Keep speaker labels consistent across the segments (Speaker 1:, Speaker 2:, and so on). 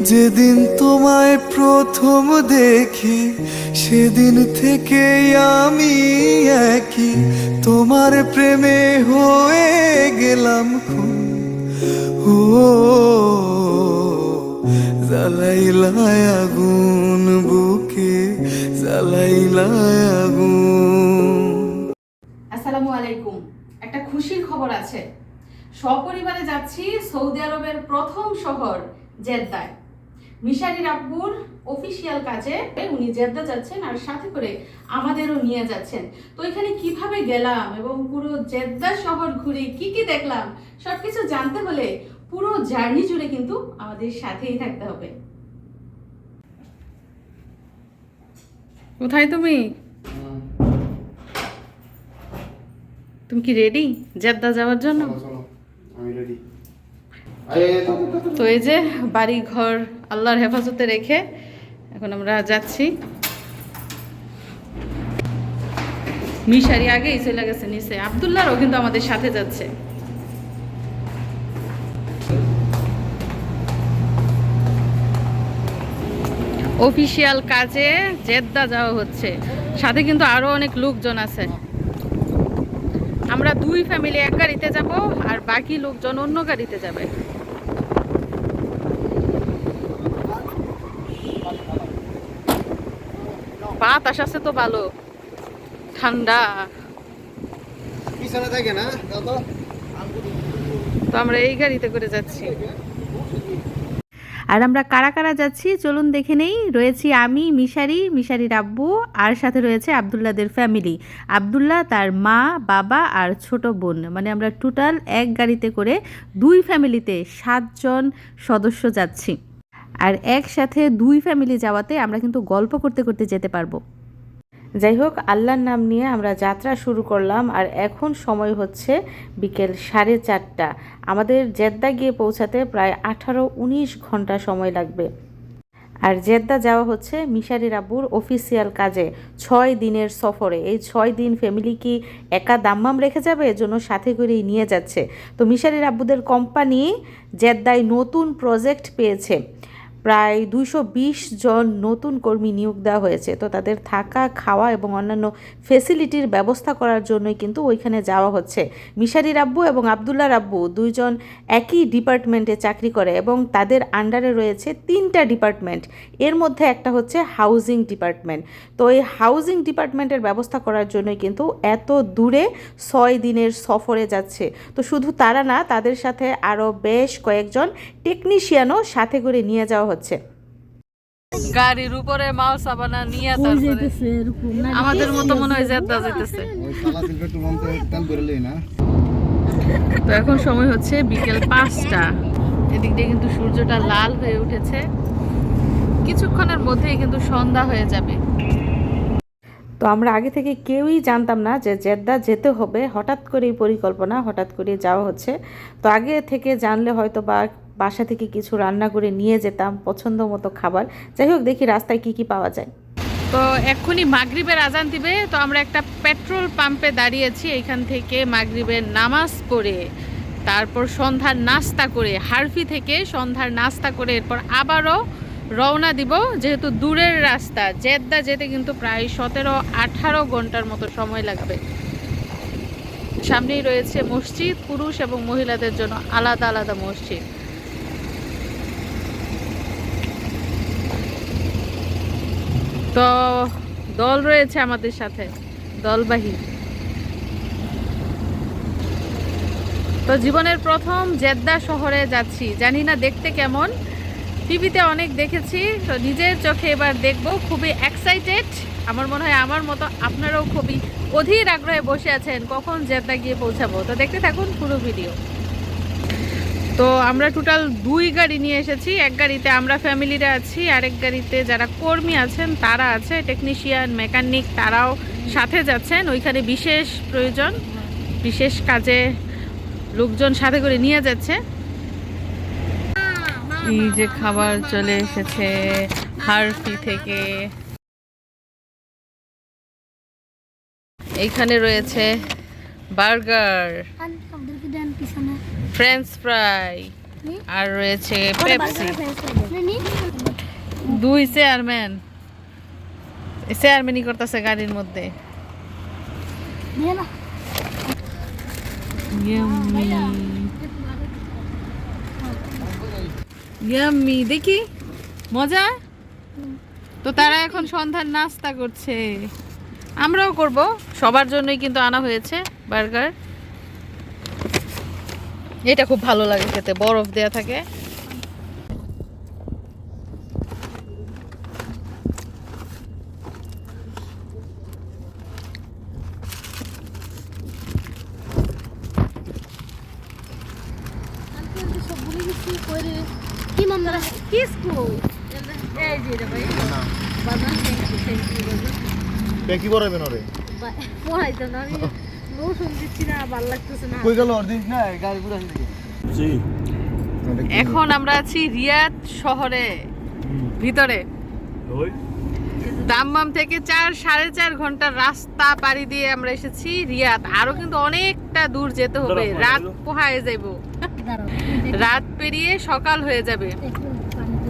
Speaker 1: যেদিন তোমায় প্রথম দেখি, সেদিন থেকে আমি একই। তোমার প্রেমে হয়ে গেলাম ও জ্বালাইলায় আগুন বুকে জ্বালাইলায় আগুন।
Speaker 2: আসসালামু আলাইকুম। একটা খুশির খবর আছে। সপরিবারে যাচ্ছি সৌদি আরবের প্রথম শহর জেদ্দায়। মিশারির আব্বুর অফিসিয়াল কাজে উনি জেদ্দা যাচ্ছেন আর সাথে করে আমাদেরও নিয়ে যাচ্ছেন। তো এখানে কীভাবে গেলাম এবং পুরো জেদ্দা শহর ঘুরে কি কি দেখলাম সবকিছু জানতে হলে পুরো জার্নি জুড়ে কিন্তু আমাদের সাথেই থাকতে হবে। কোথায় তুমি? তুমি কি রেডি জেদ্দা যাওয়ার জন্য?
Speaker 3: আমি রেডি
Speaker 2: তো এই যে বাড়ি ঘর আল্লাহর হেফাজতে রেখে এখন আমরা যাচ্ছি। মিশারি আগেই চলে গেছে নিচে। আবদুল্লাহরও কিন্তু আমাদের সাথে যাচ্ছে। অফিসিয়াল কাজে জেদ্দা যাওয়া হচ্ছে। সাথে কিন্তু আরও অনেক লোকজন আছে। আমরা দুই ফ্যামিলি এক গাড়িতে যাব আর বাকি লোকজন অন্য গাড়িতে যাবে। বাতাস আছে তো ভালো। ঠান্ডা।
Speaker 3: তো।
Speaker 2: তো আমরা এই গাড়িতে করে যাচ্ছি।
Speaker 4: আর আমরা কারা কারা যাচ্ছি? চলুন দেখে নেই। রয়েছি আমি মিশারি মিশারির আব্বু আর সাথে রয়েছে আবদুল্লাদের ফ্যামিলি আবদুল্লাহ তার মা বাবা আর ছোট বোন। মানে আমরা টোটাল এক গাড়িতে করে দুই ফ্যামিলিতে সাতজন সদস্য যাচ্ছি। আর একসাথে দুই ফ্যামিলি যাওয়াতে আমরা কিন্তু গল্প করতে করতে যেতে পারব। যাই হোক আল্লাহর নাম নিয়ে আমরা যাত্রা শুরু করলাম আর এখন সময় হচ্ছে বিকেল সাড়ে চারটা। আমাদের জেদ্দা গিয়ে পৌঁছাতে প্রায় আঠারো উনিশ ঘণ্টা সময় লাগবে। আর জেদ্দা যাওয়া হচ্ছে মিশারি আব্বুর অফিসিয়াল কাজে ছয় দিনের সফরে। এই ছয় দিন ফ্যামিলি কি একা দাম্মাম রেখে যাবে? এজন্য সাথে করেই নিয়ে যাচ্ছে। তো মিশারি আব্বুদের কোম্পানি জেদ্দায় নতুন প্রজেক্ট পেয়েছে। প্রায় বিশ জন নতুন কর্মী নিয়োগ দেওয়া হয়েছে। তো তাদের থাকা, খাওয়া এবং অন্যান্য ফেসিলিটির ব্যবস্থা করার জন্যই কিন্তু ওইখানে যাওয়া হচ্ছে। মিশারি আব্বু এবং আবদুল্লাহ আব্বু দুইজন একই ডিপার্টমেন্টে চাকরি করে এবং তাদের আন্ডারে রয়েছে তিনটা ডিপার্টমেন্ট এর মধ্যে একটা হচ্ছে হাউজিং ডিপার্টমেন্ট তো এই হাউজিং ডিপার্টমেন্টের ব্যবস্থা করার জন্যই কিন্তু এত দূরে ছয় দিনের সফরে যাচ্ছে। তো শুধু তারা না, তাদের সাথে আরও বেশ কয়েকজন টেকনিশিয়ানও সাথে করে নিয়ে যাওয়া
Speaker 2: গাড়ির উপরে মাল সাবানা নিয়ে তারপরে আমাদের মতো মনে হয় জেদ্দা যেতেছে তো এখন সময় হচ্ছে বিকেল পাঁচটা এদিক দিয়ে কিন্তু সূর্যটা লাল হয়ে উঠেছে কিছুক্ষণের মধ্যেই কিন্তু সন্ধ্যা হয়ে যাবে
Speaker 4: তো আমরা আগে থেকে কেউই জানতাম না যে জেদ্দা যেতে হবে হঠাৎ করেই পরিকল্পনা হঠাৎ করে যাওয়া হচ্ছে তো আগে থেকে জানলে হয়তো বা বাসা থেকে কিছু রান্না করে নিয়ে যেতাম পছন্দ মতো খাবার। যাই হোক, দেখি রাস্তায় কি কি পাওয়া যায়।
Speaker 2: তো এক্ষুনি মাগরিবের আজান দিবে। তো আমরা একটা পেট্রোল পাম্পে দাঁড়িয়েছি। এইখান থেকে মাগরিবের নামাজ পড়ে, তারপর সন্ধ্যার নাস্তা করে, হারফি থেকে সন্ধ্যার নাস্তা করে, এরপর আবারও রওনা দিব। যেহেতু দূরের রাস্তা, জেদ্দা যেতে কিন্তু প্রায় সতেরো, আঠারো ঘণ্টার মতো সময় লাগবে। সামনেই রয়েছে মসজিদ, পুরুষ এবং মহিলাদের জন্য আলাদা আলাদা মসজিদ। তো দল রয়েছে আমাদের সাথে, দলবাহী। তো জীবনের প্রথম জেদ্দা শহরে যাচ্ছি। জানি না দেখতে কেমন। টিভিতে অনেক দেখেছি, তো নিজের চোখে এবার দেখব। খুবই এক্সাইটেড আমার মনে হয় আমার মতো আপনারাও খুবই অধীর আগ্রহে বসে আছেন কখন জেদ্দা গিয়ে পৌঁছাবো। তো দেখতে থাকুন পুরো ভিডিও। তো আমরা টোটাল দুই গাড়ি নিয়ে এসেছি। এক গাড়িতে আমরা ফ্যামিলিরা আছি, আরেক গাড়িতে যারা কর্মী আছেন, তারা আছে টেকনিশিয়ান মেকানিক তারাও সাথে যাচ্ছেন। ওইখানে বিশেষ প্রয়োজন, বিশেষ কাজে লোকজন সাথে করে নিয়ে যাচ্ছে। এই যে খাবার চলে এসেছে, হারফি থেকে। এইখানে রয়েছে বার্গার। ফ্রেঞ্চ ফ্রাই
Speaker 4: আর রয়েছে পেপসি দুই চেয়ারম্যান চেয়ারম্যানই করতেছে গাড়ির মধ্যে. Yummy. দেখি, মজা? তো তারা এখন সন্ধ্যার নাস্তা করছে। আমরাও করব। সবার জন্যই কিন্তু আনা হয়েছে বার্গার। এটা খুব ভালো লাগে খেতে বরফ দেয়া থাকে।
Speaker 5: কি
Speaker 3: করাবেন ওরে অর্ধেক না
Speaker 4: এখন আমরা আছি রিয়াদ শহরে ভিতরে। দাম্মাম থেকে চার সাড়ে চার ঘণ্টার রাস্তা পাড়ি দিয়ে আমরা এসেছি রিয়াদ। আরও কিন্তু অনেকটা দূর যেতে হবে। রাত পোহায় যাইব। রাত পেরিয়ে সকাল হয়ে যাবে।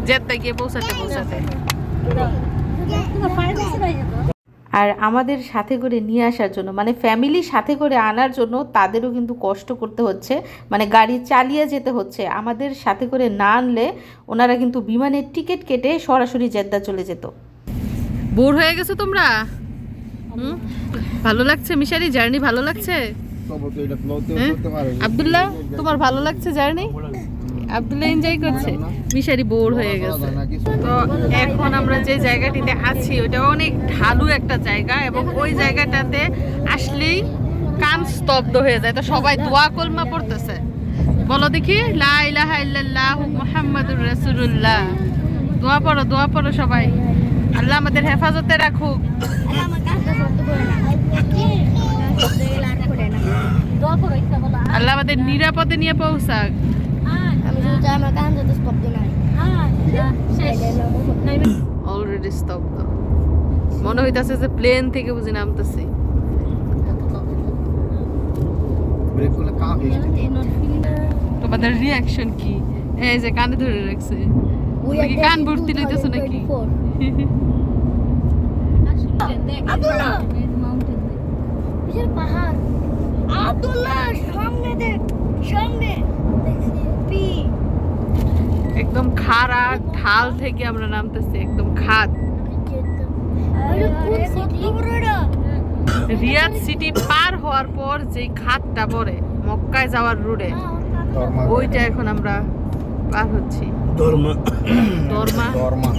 Speaker 4: জেদ্দা গিয়ে পৌঁছাতে পৌঁছাতে।
Speaker 6: আর আমাদের সাথে করে নিয়ে আসার জন্য মানে ফ্যামিলি সাথে করে আনার জন্য তাদেরও কিন্তু কষ্ট করতে হচ্ছে মানে গাড়ি চালিয়ে যেতে হচ্ছে। আমাদের সাথে করে না আনলে ওনারা কিন্তু বিমানের টিকিট কেটে সরাসরি জেদ্দা চলে যেত।
Speaker 4: বোর হয়ে গেছো তোমরা? ভালো লাগছে মিশারি? জার্নি ভালো লাগছে?
Speaker 3: তবে তো এটা ফ্লোতে
Speaker 4: হ্যাঁ? আব্দুল্লাহ তোমার ভালো লাগছে জার্নি? আব্দুল্লাহ এনজয় করছে। মিশারি বোর হয়ে গেছে। তো এখন আমরা যে জায়গাটিতে আছি, ওটা অনেক ঢালু একটা জায়গা এবং ওই জায়গাটাতে আসলেই কান স্তব্ধ হয়ে যায়। তো সবাই দোয়া কলমা পড়তেছে। বলো দেখি, লা ইলাহা ইল্লাল্লাহ মুহাম্মাদুর রাসূলুল্লাহ। দোয়া পড়ো দোয়া পড়ো সবাই। আল্লাহ আমাদের হেফাজতে রাখুক। আল্লাহ আমাদের নিরাপদে নিয়ে পৌঁছাক।
Speaker 5: কান যাতে স্তব্ধ নাই।
Speaker 4: অলরেডি স্তব্ধ মনে হইতাছে যে প্লেন থেকে বুঝি নামতেছি। তোমাদের রিয়াকশন কি? এই যে কানে ধরে রাখছে। কান ভর্তি লইতেছো নাকি?
Speaker 5: আব্দুল্লাহ! পাহাড়। আব্দুল্লাহ সামনে দেখ সামনে। পি
Speaker 4: একদম খাড়া ঢাল থেকে আমরা নামতেছি একদম খাদ। রিয়াদ সিটি পার হওয়ার পর যে খাদটা পড়ে মক্কায় যাওয়ার রোডে ওইটা এখন আমরা পার হচ্ছি।
Speaker 3: দরমা
Speaker 4: দরমা
Speaker 3: দরমা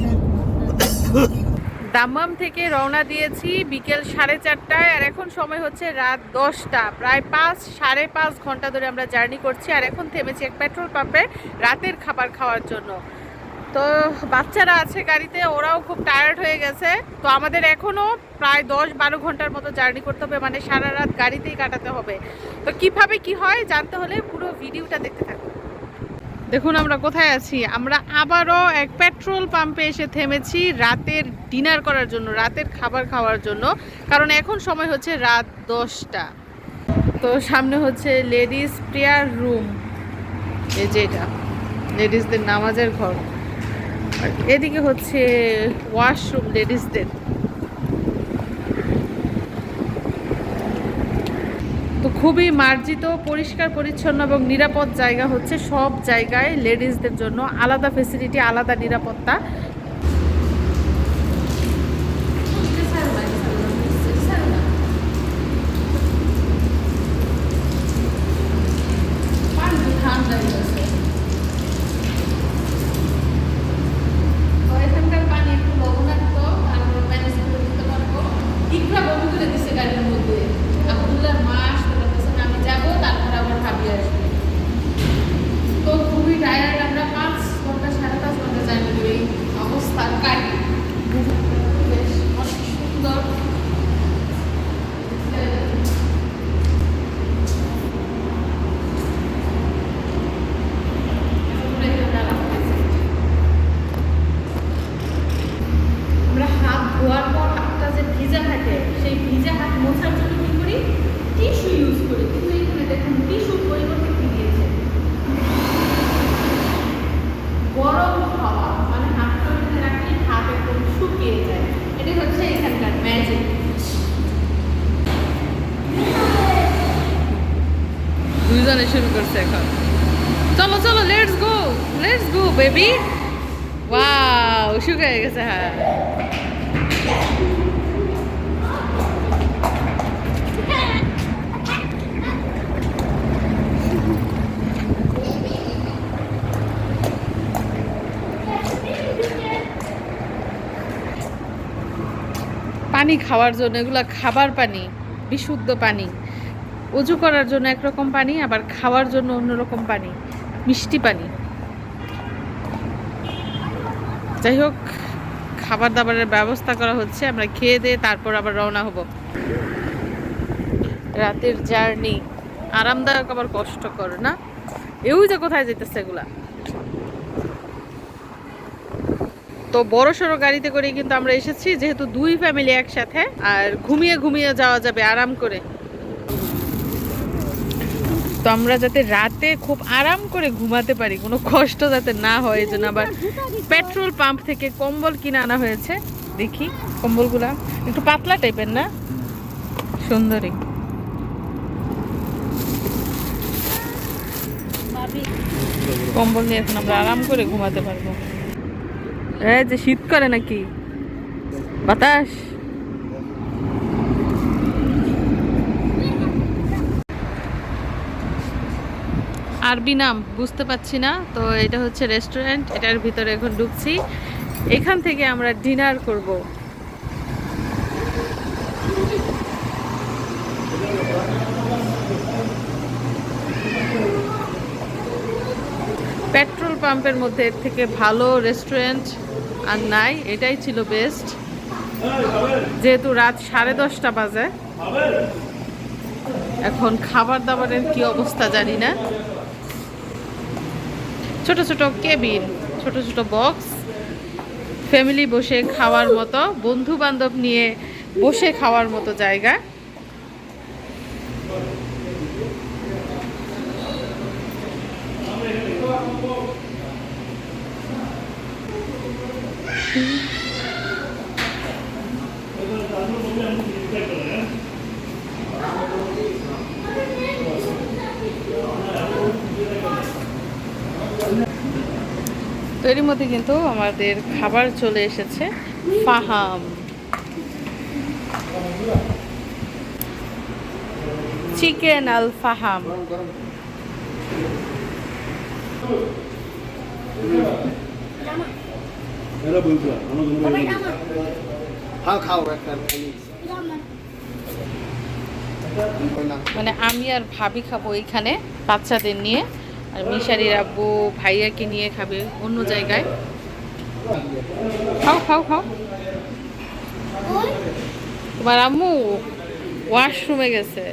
Speaker 4: দাম্মাম থেকে রওনা দিয়েছি বিকেল সাড়ে চারটায়, আর এখন সময় হচ্ছে রাত দশটা। প্রায় পাঁচ, সাড়ে পাঁচ ঘণ্টা ধরে আমরা জার্নি করছি, আর এখন থেমেছি এক পেট্রোল পাম্পে রাতের খাবার খাওয়ার জন্য। তো বাচ্চারা আছে গাড়িতে, ওরাও খুব টায়ার্ড হয়ে গেছে। তো আমাদের এখনও প্রায় দশ বারো ঘণ্টার মতো জার্নি করতে হবে মানে সারা রাত গাড়িতেই কাটাতে হবে। তো কীভাবে কি হয় জানতে হলে পুরো ভিডিওটা দেখতে থাকুন। দেখুন আমরা কোথায় আছি। আমরা আবারও এক পেট্রোল পাম্পে এসে থেমেছি রাতের ডিনার করার জন্য, রাতের খাবার খাওয়ার জন্য। কারণ এখন সময় হচ্ছে রাত দশটা। তো সামনে হচ্ছে লেডিস প্রেয়ার রুম। এই যে এটা, লেডিসদের নামাজের ঘর। এদিকে হচ্ছে ওয়াশরুম লেডিসদের। খুবই মার্জিত, পরিষ্কার, পরিচ্ছন্ন এবং নিরাপদ জায়গা হচ্ছে সব জায়গায় লেডিসদের জন্য আলাদা ফেসিলিটি আলাদা নিরাপত্তা তো এখানকার পানি একটু লবণাক্ত আর আমরা ম্যানেজ করে দিতে পারব ইকরা বমি করে দিছে গাড়ির মধ্যে আব্দুল্লাহর মা আসতে পারতেছে না আমি যাব তারপর আবার ভাবি আসবে তো খুবই টায়ার্ড আমরা পাঁচ ঘণ্টা সাড়ে পাঁচ ঘণ্টা জার্নি করি যাইতেছে এখন চলো চলো লেটস গো গেছে হ্যাঁ। পানি খাওয়ার জন্য, এগুলো খাবার পানি, বিশুদ্ধ পানি। উজু করার জন্য একরকম পানি, আবার খাওয়ার জন্য অন্যরকম পানি, মিষ্টি পানি। যাই হোক খাবার দাবারের ব্যবস্থা করা হচ্ছে। আমরা খেয়ে দিয়ে তারপর আবার রওনা হব। রাতের জার্নি। আরামদায়ক, আবার কষ্টকর, না? এও যে কোথায় যেতেছে এগুলা। তো বড় সড়ো গাড়িতে করে কিন্তু আমরা এসেছি। যেহেতু দুই ফ্যামিলি একসাথে, আর ঘুমিয়ে ঘুমিয়ে যাওয়া যাবে আরাম করে। তো আমরা যাতে রাতে খুব আরাম করে ঘুমাতে পারি, কোনো কষ্ট যাতে না হয়, এই আবার পেট্রোল পাম্প থেকে কম্বল কিনে আনা হয়েছে। দেখি কম্বলগুলা, একটু পাতলা টাইপের না? সুন্দরী। কম্বল নিয়ে এখন আমরা আরাম করে ঘুমাতে পারব। এই যে শীত করে নাকি? বাতাস? আরবি নাম, বুঝতে পারছি না। তো এটা হচ্ছে রেস্টুরেন্ট এটার ভিতরে এখন ঢুকছি। এখান থেকে আমরা ডিনার করব। পেট্রোল পাম্পের মধ্যে এর থেকে ভালো রেস্টুরেন্ট আর নাই, এটাই ছিল বেস্ট যেহেতু রাত সাড়ে দশটা বাজে। এখন খাবার দাবারের কি অবস্থা জানি না। ছোট ছোট কেবিন, ছোট ছোট বক্স ফ্যামিলি বসে খাওয়ার মতো বন্ধু বান্ধব নিয়ে বসে খাওয়ার মতো জায়গা। তো এরই মধ্যে কিন্তু আমাদের খাবার চলে এসেছে ফাহাম। চিকেন আল ফাহাম। মানে আমি আর ভাবি খাব এইখানে বাচ্চাদের নিয়ে। আর মিশারির আব্বু ভাইয়াকে নিয়ে খাবে অন্য জায়গায়। খাও খাও খাও। তোমার আম্মু ওয়াশরুমে গেছে।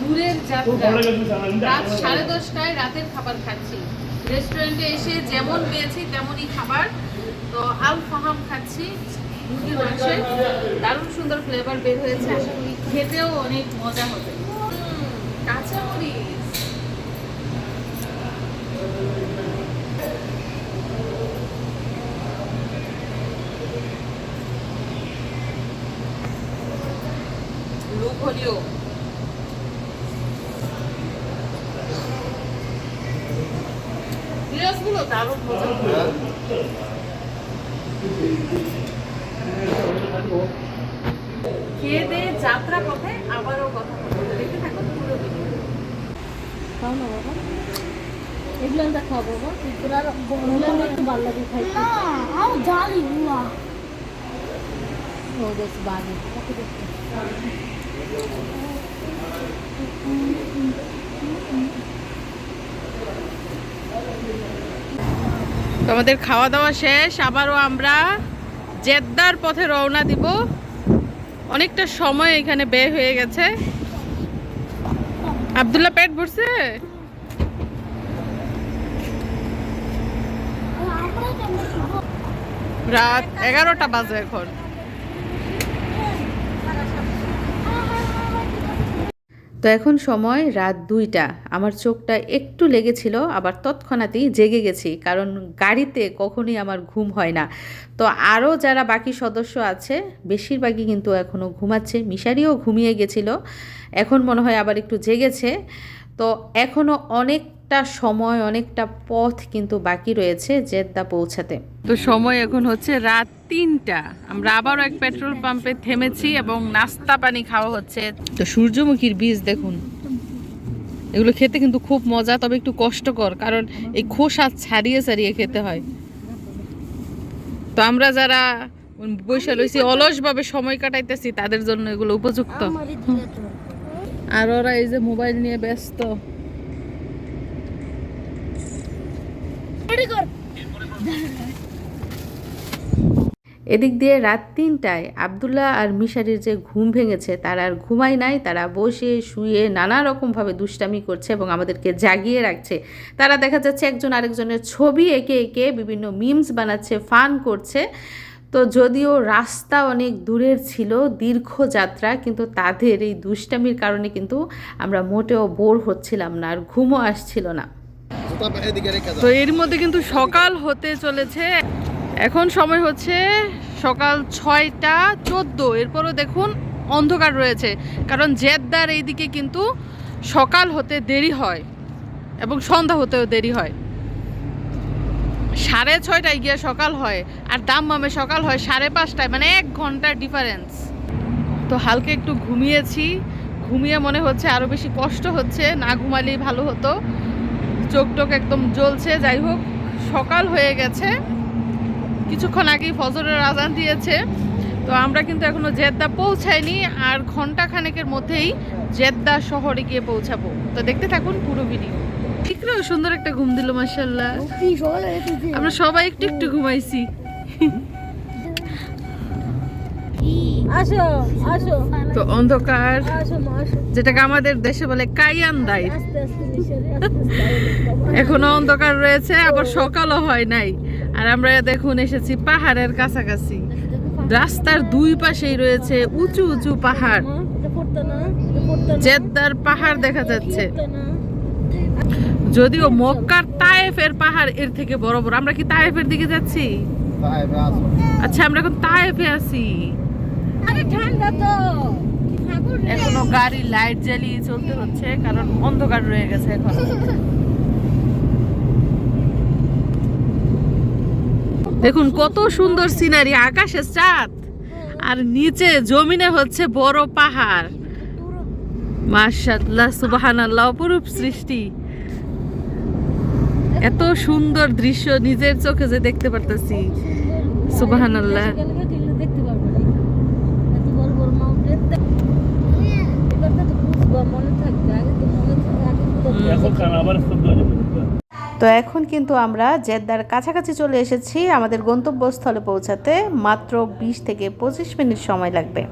Speaker 4: দূরের যাত্রা। রাত সাড়ে দশটায় রাতের খাবার খাচ্ছি। রেস্টুরেন্টে এসে যেমন পেয়েছি তেমনই খাবার। তো আল ফাহাম খাচ্ছি। মুরগির মাংসের দারুণ সুন্দর ফ্লেভার বের হয়েছে। আশা করি খেতেও অনেক মজা হবে। কাঁচা মরিচ লুক হলিও গুলো দারুণ মজা
Speaker 3: হ্যাঁ?
Speaker 4: খেয়ে দিয়ে যাত্রা পথে আবারও কথা বলব দেখতে থাকো পুরো ভিডিও
Speaker 7: খাও না বাবা এগুলো আমরা খাব বাবা এগুলো আর বড়গুলো একটু ভালো লাগে খাইতে না আও জালি বুয়া ও দেখ বাগে
Speaker 4: তো আমাদের খাওয়া দাওয়া শেষ, আবারও আমরা জেদ্দার পথে রওনা দিব। অনেকটা সময় এখানে ব্যয় হয়ে গেছে। আব্দুল্লাহ পেট ভরছে
Speaker 7: আমরা কেমন খাব
Speaker 4: রাত এগারোটা বাজে এখন। তো এখন সময় রাত দুইটা। আমার চোখটা একটু লেগেছিল, আবার তৎক্ষণাৎই জেগে গেছি, কারণ গাড়িতে কখনোই আমার ঘুম হয় না। তো আরও যারা বাকি সদস্য আছে, বেশিরভাগই কিন্তু এখনও ঘুমাচ্ছে, মিশারিও ঘুমিয়ে গেছিল। এখন মনে হয় আবার একটু জেগেছে। তো এখনও অনেকটা সময় অনেকটা পথ কিন্তু বাকি রয়েছে জেদ্দা পৌঁছাতে।
Speaker 2: তো সময় এখন হচ্ছে রাত তিনটা। আমরা আবারও এক পেট্রোল পাম্পে থেমেছি এবং নাস্তা পানি খাওয়া হচ্ছে। তো সূর্যমুখীর বীজ দেখুন। এগুলো খেতে কিন্তু খুব মজা তবে একটু কষ্টকর কারণ এই খোসা ছাড়িয়ে ছাড়িয়ে খেতে হয়। তো আমরা যারা বৈশাল হয়েছি অলসভাবে সময় কাটাইতেছি তাদের জন্য এগুলো উপযুক্ত। আর ওরা এই যে মোবাইল নিয়ে ব্যস্ত।
Speaker 4: এদিক দিয়ে রাত তিনটায় আবদুল্লাহ আর মিশারির যে ঘুম ভেঙেছে, তারা আর ঘুমায় নাই। তারা বসে শুয়ে নানা রকমভাবে দুষ্টামি করছে এবং আমাদেরকে জাগিয়ে রাখছে। তারা দেখা যাচ্ছে একজন আরেকজনের ছবি এঁকে এঁকে বিভিন্ন মিমস বানাচ্ছে, ফান করছে। তো যদিও রাস্তা অনেক দূরের ছিল, দীর্ঘ যাত্রা, কিন্তু তাদের এই দুষ্টামির কারণে কিন্তু আমরা মোটেও বোর হচ্ছিলাম না আর ঘুমও আসছিল না।
Speaker 2: তো এর মধ্যে কিন্তু সকাল হতে চলেছে। এখন সময় হচ্ছে সকাল ছয়টা চোদ্দ। এরপরও দেখুন অন্ধকার রয়েছে, কারণ জেদ্দার এইদিকে কিন্তু সকাল হতে দেরি হয় এবং সন্ধ্যা হতেও দেরি হয়। সাড়ে ছয়টায় গিয়ে সকাল হয়, আর দাম দাম্মামে সকাল হয় সাড়ে পাঁচটায় মানে এক ঘণ্টার ডিফারেন্স তো হালকা একটু ঘুমিয়েছি, ঘুমিয়ে মনে হচ্ছে আরও বেশি কষ্ট হচ্ছে, না ঘুমালেই ভালো হতো। চোখ টোক একদম জ্বলছে। যাই হোক সকাল হয়ে গেছে। কিছুক্ষণ আগেই ফজরের আজান দিয়েছে। তো আমরা কিন্তু এখনও জেদ্দা পৌঁছাইনি আর ঘণ্টা খানেকের মধ্যেই জেদ্দা শহরে গিয়ে পৌঁছাবো। তো দেখতে থাকুন পুরো ভিডিও। ঠিকরেও সুন্দর একটা ঘুম দিল মার্শাল্লাহ আমরা সবাই একটু একটু ঘুমাইছি।
Speaker 7: আসো আসো।
Speaker 2: তো অন্ধকার যেটাকে আমাদের দেশে বলে কাইয়ান দাই এখনও অন্ধকার রয়েছে আবার সকালও হয় নাই। আর আমরা দেখুন এসেছি পাহাড়ের কাছাকাছি। রাস্তার দুই পাশেই রয়েছে উঁচু উঁচু পাহাড়। জেদ্দার পাহাড় দেখা যাচ্ছে। যদিও মক্কার তায়েফের পাহাড় এর থেকে বড় বড় আমরা কি তায়েফের দিকে যাচ্ছি? আচ্ছা আমরা এখন তায়েফে আছি
Speaker 7: আরে ঠান্ডা তো ঠাকুর
Speaker 2: এখনও গাড়ি লাইট জ্বালিয়ে চলতে হচ্ছে কারণ অন্ধকার রয়ে গেছে এখন। দেখুন কত সুন্দর সিনারি আকাশে চাঁদ আর নিচে জমিনে হচ্ছে বড় পাহাড়। মাশাআল্লাহ সুবহানাল্লাহ অপরূপ সৃষ্টি। এত সুন্দর দৃশ্য নিজের চোখে যে দেখতে পারতেছি। সুবহানাল্লাহ।
Speaker 7: দেখতে পারব না এত বড় বড় মাউন্টেন এবার তো বুঝব মনে থাকবে আগে তো মনে থাকে আগে
Speaker 4: তো এখন কিন্তু আমরা জেদ্দার কাছাকাছি চলে এসেছি। আমাদের গন্তব্যস্থলে পৌঁছাতে মাত্র বিশ থেকে পঁচিশ মিনিট সময় লাগবে।